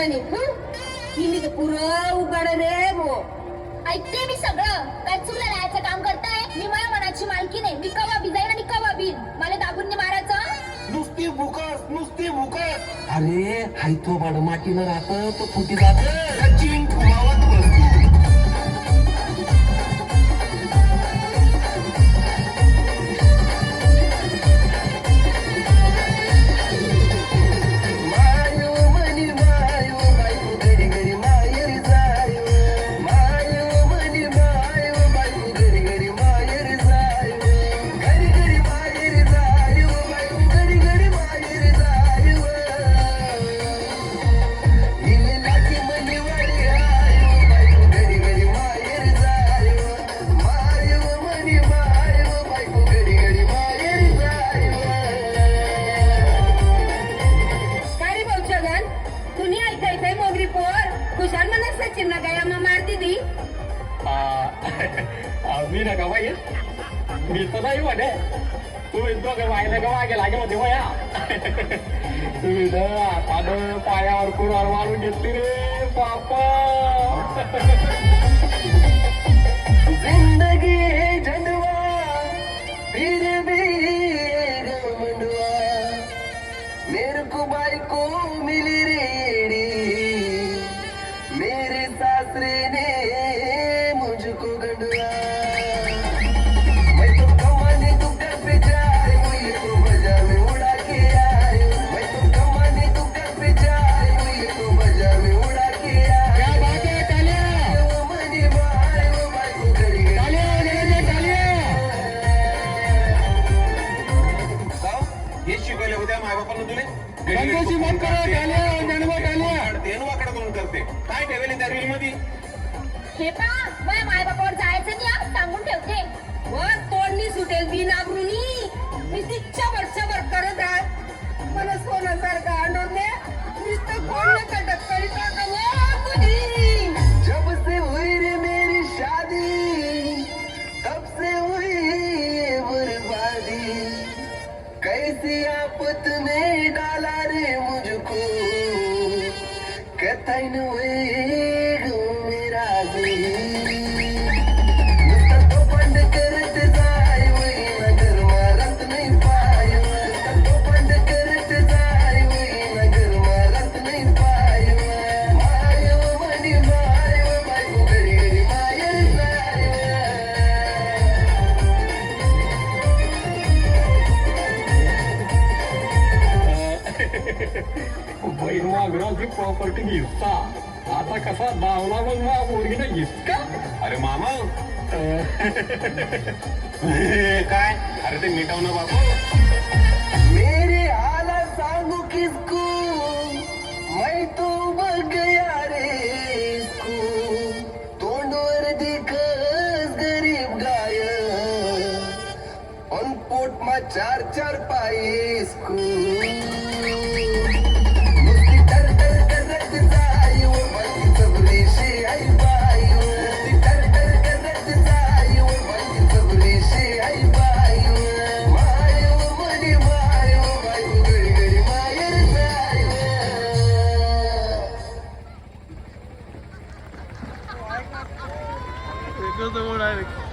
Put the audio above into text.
म्हणे तिने तर पुरं उघड रे भो. ऐकते मी सगळं. काय चुकलं राहायचं काम करताय? मी माझ्या मनाची मालकी नाही. मी कवा बी जाईन आणि कवा बिन मला दाबून नाही मारायचं? नुसती भुकस नुसती भुकस. अरे हाय तो बाड मातीनं राहत तो फुटी जात. सचिन मी नका बाई मी तर नाही म्हणे तुम्ही दोघं वायला का वागे लागे होते वया तुम्ही तर आता पायावर कुरार मारून घेतली रे बापा जिंदगी है झंडवा फिर भी मंडवा मेरे को बाई को मिली शिकवले मायबापानं तुले करते. काय ठेवले त्या रील मध्ये हे पा माझ्या मायबापावर जायचं नाही हा, सांगून ठेवते. वर तोडणी सुटेल बिन आबरुनी. मी तिच्या ऐसी आपत में डाला रे मुझको। कतई वेग बहीण वाघराची प्रॉपर्टी हिस्सा आता कसा दावला मग मा पोरगीने हिसका अरे मामा. काय? अरे ते मिटव ना बाबू मेरे हाला सांगू किसको? मैं तो गया रे तोंडवर दिखस गरीब गाय ऑन पोट मा चार चार पाय इसको. ともらえる。